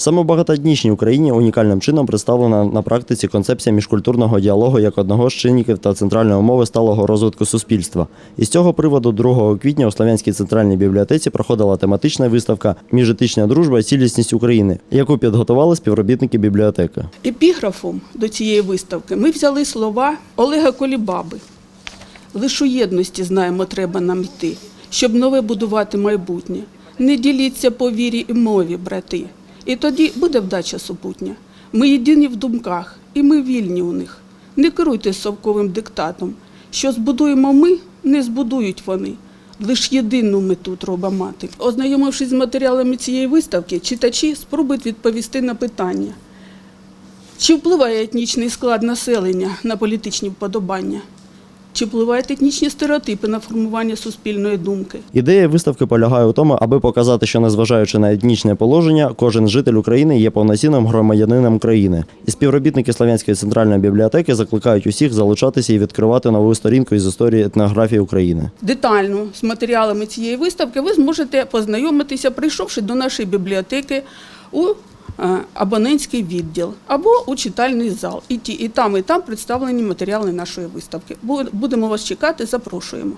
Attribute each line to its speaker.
Speaker 1: Саме в багатоетнічній Україні унікальним чином представлена на практиці концепція міжкультурного діалогу як одного з чинників та центральної умови сталого розвитку суспільства. І з цього приводу 2 квітня у Слов'янській центральній бібліотеці проходила тематична виставка Міжетична дружба і цілісність України, яку підготували співробітники бібліотеки.
Speaker 2: Епіграфом до цієї виставки ми взяли слова Олега Колібаби. Лиш у єдності знаємо, треба нам йти, щоб нове будувати майбутнє. Не діліться по вірі і мові, брати. І тоді буде вдача супутня. Ми єдині в думках, і ми вільні у них. Не керуйте совковим диктатом. Що збудуємо ми, не збудують вони. Лиш єдину мету треба мати. Ознайомившись з матеріалами цієї виставки, читачі спробують відповісти на питання. Чи впливає етнічний склад населення на політичні вподобання? Чи впливають етнічні стереотипи на формування суспільної думки?
Speaker 1: Ідея виставки полягає у тому, аби показати, що незважаючи на етнічне положення, кожен житель України є повноцінним громадянином країни. І співробітники Слов'янської центральної бібліотеки закликають усіх залучатися і відкривати нову сторінку із історії етнографії України.
Speaker 2: Детально з матеріалами цієї виставки ви зможете познайомитися, прийшовши до нашої бібліотеки у абонентський відділ або у читальний зал. І ті, і там, і там представлені матеріали нашої виставки. Бу- Будемо вас чекати, запрошуємо.